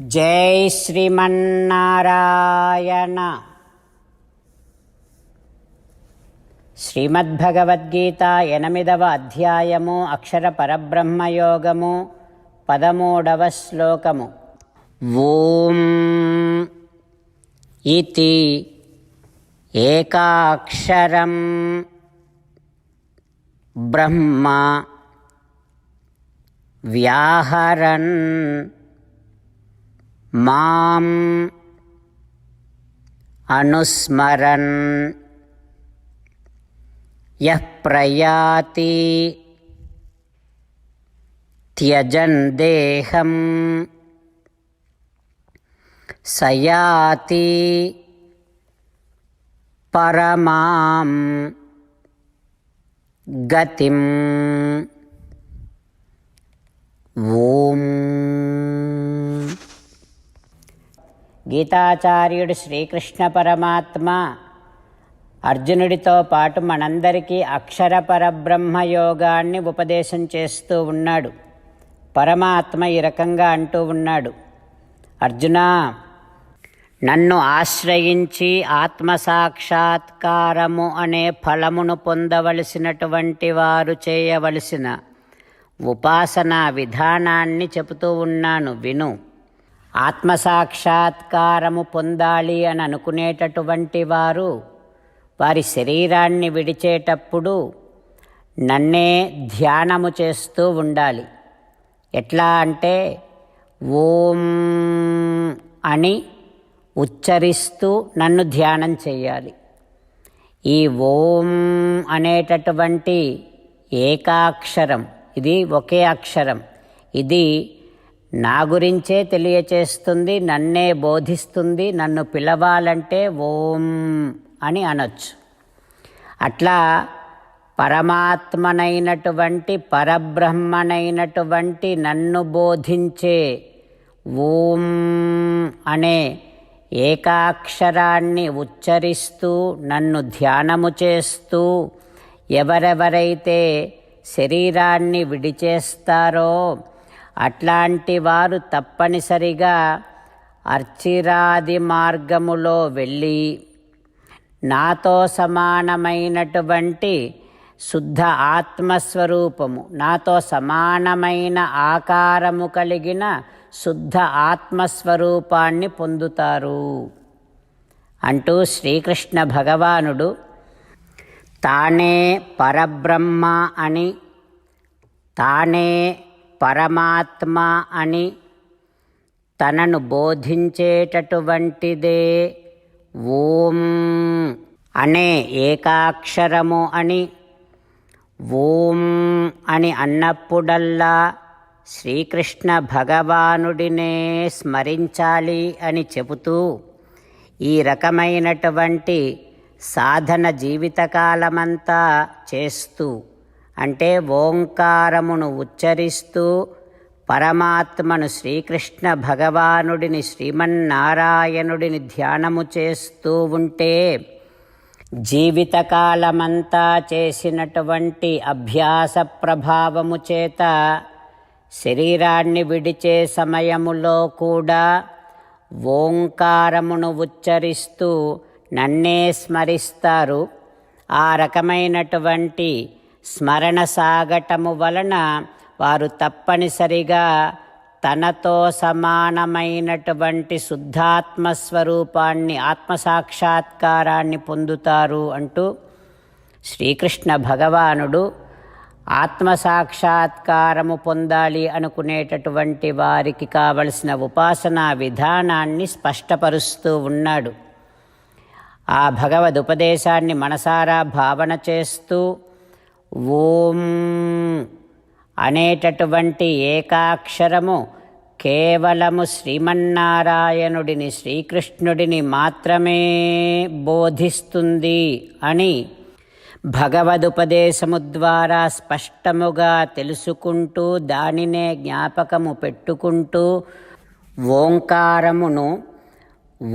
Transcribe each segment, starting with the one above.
జై శ్రీమన్నారాయణ. శ్రీమద్భగవద్గీత ఎనిమిదవ అధ్యాయము అక్షర పరబ్రహ్మయోగము పదమూడవ శ్లోకము. ఓం ఇతి ఏకాక్షరం బ్రహ్మ వ్యాహరన్ माम् अनुस्मरन् यः प्रयाति त्यजन् देहं स याति परमां गतिम्। గీతాచార్యుడు శ్రీకృష్ణ పరమాత్మ. అర్జునుడితో పాటు మనందరికీ అక్షర పరబ్రహ్మయోగాన్ని ఉపదేశం చేస్తూ ఉన్నాడు. పరమాత్మ ఈ రకంగా అంటూ ఉన్నాడు. అర్జున నన్ను ఆశ్రయించి ఆత్మసాక్షాత్కారము అనే ఫలమును పొందవలసినటువంటి వారు చేయవలసిన ఉపాసనా విధానాన్ని చెబుతూ ఉన్నాను. విను. ఆత్మసాక్షాత్కారము పొందాలి అని అనుకునేటటువంటి వారు వారి శరీరాన్ని విడిచేటప్పుడు నన్నే ధ్యానము చేస్తూ ఉండాలి. ఎట్లా అంటే ఓం అని ఉచ్చరిస్తూ నన్ను ధ్యానం చేయాలి. ఈ ఓం అనేటటువంటి ఏకాక్షరం ఇది ఒకే అక్షరం ఇది నా గురించే తెలియచేస్తుంది నన్నే బోధిస్తుంది నన్ను పిలవాలంటే ఓం అని అనొచ్చు. అట్లా పరమాత్మనైనటువంటి పరబ్రహ్మనైనటువంటి నన్ను బోధించే ఓం అనే ఏకాక్షరాన్ని ఉచ్చరిస్తూ నన్ను ధ్యానము చేస్తూ ఎవరెవరైతే శరీరాన్ని విడిచేస్తారో అట్లాంటి వారు తప్పనిసరిగా అర్చిరాది మార్గములో వెళ్ళి నాతో సమానమైనటువంటి శుద్ధ ఆత్మస్వరూపము నాతో సమానమైన ఆకారము కలిగిన శుద్ధ ఆత్మస్వరూపాన్ని పొందుతారు. అంటూ శ్రీకృష్ణ భగవానుడు తానే పరబ్రహ్మ అని తానే పరమాత్మ అని తనను బోధించేటటువంటిదే ఓం అనే ఏకాక్షరము అని ఓం అని అన్నప్పుడల్లా శ్రీకృష్ణ భగవానుడినే స్మరించాలి అని చెబుతూ ఈ రకమైనటువంటి సాధన జీవితకాలమంతా చేస్తూ అంటే ఓంకారమును ఉచ్చరిస్తూ పరమాత్మను శ్రీకృష్ణ భగవానుడిని శ్రీమన్నారాయణుడిని ధ్యానము చేస్తూ ఉంటే జీవితకాలమంతా చేసినటువంటి అభ్యాస ప్రభావము చేత శరీరాన్ని విడిచే సమయములో కూడా ఓంకారమును ఉచ్చరిస్తూ నన్నే స్మరిస్తారు. ఆ రకమైనటువంటి స్మరణ సాగటము వలన వారు తప్పనిసరిగా తనతో సమానమైనటువంటి శుద్ధాత్మ స్వరూపాన్ని ఆత్మసాక్షాత్కారాన్ని పొందుతారు అంటూ శ్రీకృష్ణ భగవానుడు ఆత్మసాక్షాత్కారము పొందాలి అనుకునేటటువంటి వారికి కావలసిన ఉపాసనా విధానాన్ని స్పష్టపరుస్తూ ఉన్నాడు. ఆ భగవద్ ఉపదేశాన్ని మనసారా భావన చేస్తూ ఓం అనేటటువంటి ఏకాక్షరము కేవలము శ్రీమన్నారాయణుడిని శ్రీకృష్ణుడిని మాత్రమే బోధిస్తుంది అని భగవదుపదేశము ద్వారా స్పష్టముగా తెలుసుకుంటూ దానినే జ్ఞాపకము పెట్టుకుంటూ ఓంకారమును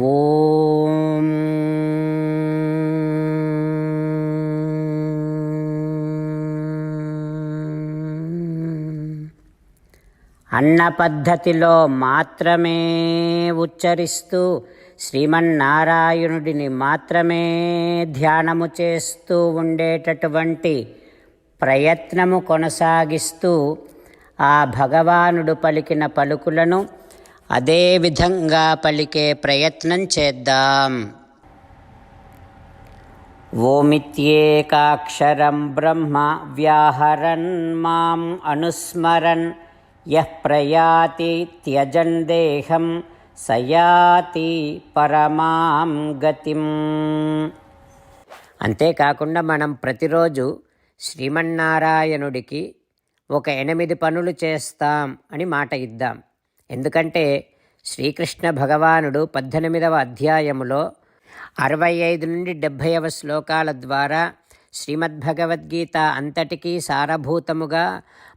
ఓం అన్న పద్ధతిలో మాత్రమే ఉచ్చరిస్తూ శ్రీమన్నారాయణుడిని మాత్రమే ధ్యానము చేస్తూ ఉండేటటువంటి ప్రయత్నము కొనసాగిస్తూ ఆ భగవానుడు పలికిన పలుకులను అదే విధంగా పలికే ప్రయత్నం చేద్దాం. ఓమిత్యేకాక్షరం బ్రహ్మ వ్యాహరన్ మాం అనుస్మరన్ యః ప్రయాతి త్యజన్ దేహం సయాతి పరమాం గతిం అంతేకాకుండా మనం ప్రతిరోజు శ్రీమన్నారాయణుడికి ఒక ఎనిమిది పనులు చేస్తాం అని మాట ఇద్దాం. ఎందుకంటే శ్రీకృష్ణ భగవానుడు పద్దెనిమిదవ అధ్యాయములో అరవై ఐదు నుండి డెబ్భైవ శ్లోకాల ద్వారా శ్రీమద్భగవద్గీత అంతటికీ సారభూతముగా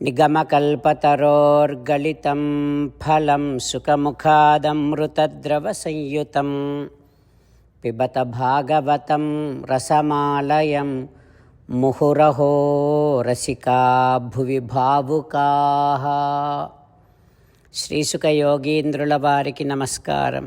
నిగమకల్పతరోర్గళితం ఫలం సుఖముఖాదమృతద్రవసంయుతం పిబత భాగవతం రసమాలయం ముహురహో రసికా భువి భావుకా శ్రీసుఖయోగీంద్రుల వారికి నమస్కారం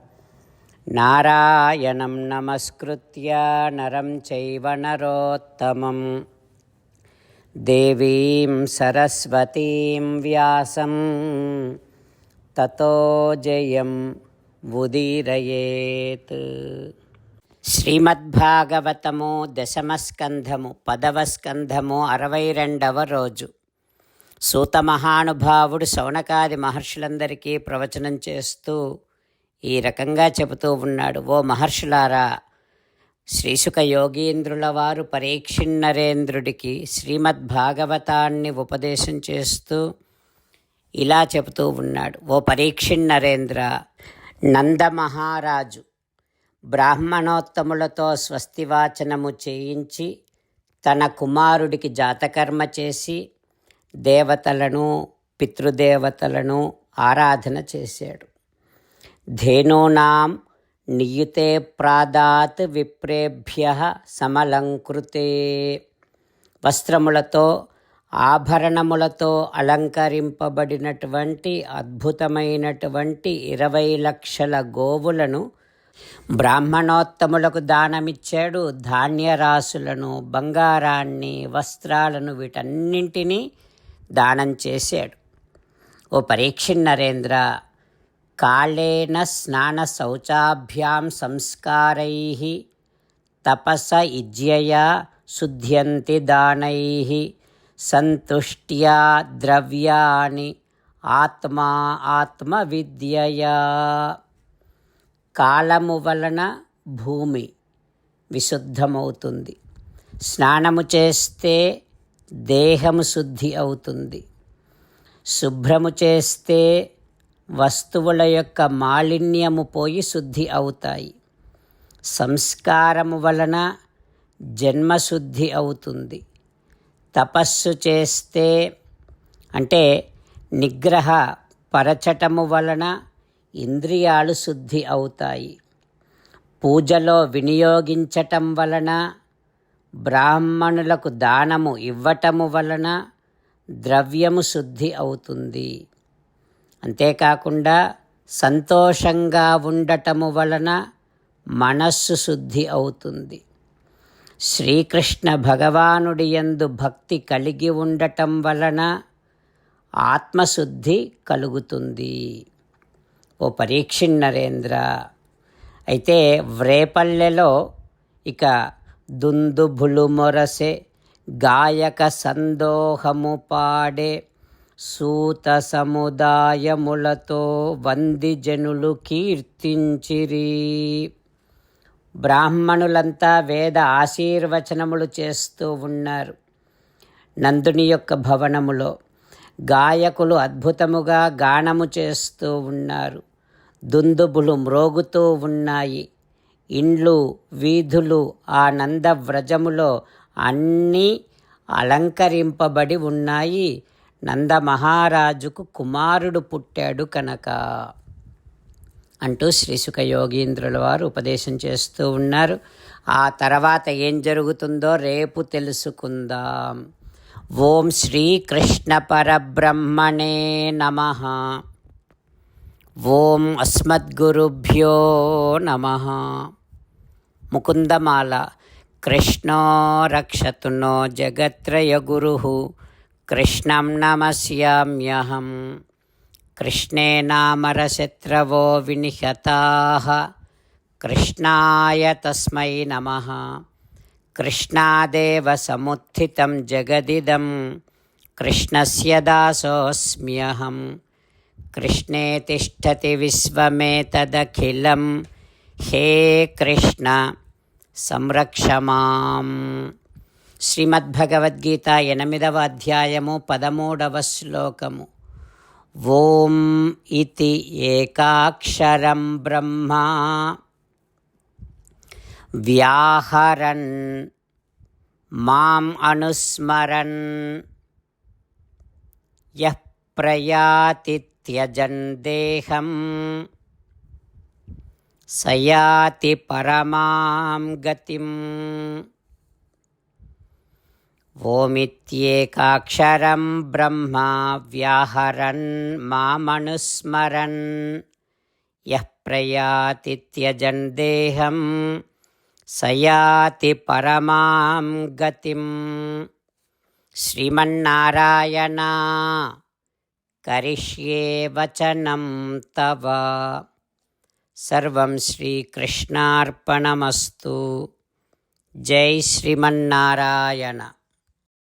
నారాయణం నమస్కృత్య నరం చైవ నరోత్తమం. దేవీం సరస్వతీం వ్యాసం. తతో జయం ఉదీరయేత్. శ్రీమద్భాగవతము దశమస్కంధము పదవ స్కంధము అరవై రెండవ రోజు. సూత మహానుభావుడు శౌనకాది మహర్షులందరికీ ప్రవచనం చేస్తూ ఈ రకంగా చెబుతూ ఉన్నాడు. ఓ మహర్షులారా శ్రీసుక యోగీంద్రుల వారు పరీక్షిన్నరేంద్రుడికి శ్రీమద్భాగవతాన్ని ఉపదేశం చేస్తూ ఇలా చెబుతూ ఉన్నాడు. ఓ పరీక్షిన్నరేంద్ర నందమహారాజు బ్రాహ్మణోత్తములతో స్వస్తివాచనము చేయించి తన కుమారుడికి జాతకర్మ చేసి దేవతలను పితృదేవతలను ఆరాధన చేశాడు. ధేనూనాం నియుతే ప్రాదాత్ విప్రేభ్య సమలంకృతే వస్త్రములతో ఆభరణములతో అలంకరింపబడినటువంటి అద్భుతమైనటువంటి ఇరవై లక్షల గోవులను బ్రాహ్మణోత్తములకు దానమిచ్చాడు. ధాన్యరాశులను బంగారాన్ని వస్త్రాలను వీటన్నింటినీ దానం చేశాడు. ఓ పరీక్ష నరేంద్ర కాళేన స్నాన శౌచాభ్యాం సంస్కారై తపస ఇజ్యయా శుద్ధ్యంతి దానై సంతుష్ట్యా ద్రవ్యాని ఆత్మా ఆత్మవిద్యయా కాలము వలన భూమి విశుద్ధమవుతుంది. స్నానము చేస్తే దేహము శుద్ధి అవుతుంది. శుభ్రము చేస్తే వస్తువుల యొక్క మాలిన్యము పోయి శుద్ధి అవుతాయి. సంస్కారము వలన జన్మశుద్ధి అవుతుంది. తపస్సు చేస్తే అంటే నిగ్రహ పరచటము వలన ఇంద్రియాలు శుద్ధి అవుతాయి. పూజలో వినియోగించటం వలన బ్రాహ్మణులకు దానము ఇవ్వటము వలన ద్రవ్యము శుద్ధి అవుతుంది. అంతేకాకుండా సంతోషంగా ఉండటము వలన మనస్సు శుద్ధి అవుతుంది. శ్రీకృష్ణ భగవానుడి యందు భక్తి కలిగి ఉండటం వలన ఆత్మశుద్ధి కలుగుతుంది. ఓ పరీక్షిణ్ నరేంద్ర అయితే వ్రేపల్లెలో ఇక దుందుభులు మొరసే గాయక సందోహము పాడే సూత సముదాయములతో వంది జనులు కీర్తించిరి. బ్రాహ్మణులంతా వేద ఆశీర్వచనములు చేస్తూ ఉన్నారు. నందుని యొక్క భవనములో గాయకులు అద్భుతముగా గానము చేస్తూ ఉన్నారు. దుందుబులు మ్రోగుతూ ఉన్నాయి. ఇండ్లు వీధులు ఆ నంద వ్రజములో అన్నీ అలంకరింపబడి ఉన్నాయి. నంద మహారాజుకు కుమారుడు పుట్టాడు కనుక అంటూ శ్రీసుఖ యోగీంద్రుల వారు ఉపదేశం చేస్తూ ఉన్నారు. ఆ తర్వాత ఏం జరుగుతుందో రేపు తెలుసుకుందాం. ఓం శ్రీకృష్ణ పరబ్రహ్మణే నమ. ఓం అస్మద్గురుభ్యో నమ. ముకుందమాల. కృష్ణో రక్షతునో జగత్రయ గురు. कृष्ण नमस्याम्यहं। कृष्णे नामरशत्रवो विनिहताः। कृष्णाय तस्मै नमः। कृष्णादेव समुत्थितं कृष्ण से दासोऽस्म्यहं। कृष्णे तिष्ठति विश्वमेतदखिलं। हे कृष्ण, संरक्ष శ్రీమద్భగవద్గీత ఎనిమిదవ అధ్యాయము పదమూడవ శ్లోకము. ఓం ఇతి ఏకాక్షరం బ్రహ్మ. వ్యాహరన్ మాం అనుస్మరన్. యః ప్రయాతి త్యజన్ దేహం. సయాతి పరమాం గతిం. ओमित्येकाक्षरं ब्रह्मा व्याहरन् मामनुस्मरन् यः प्रयाति त्यजन् देहं स याति परमां गतिम् श्रीमन्नारायणा करिष्ये वचनं तव सर्वं श्रीकृष्णार्पणमस्तु जय श्रीमन्नारायण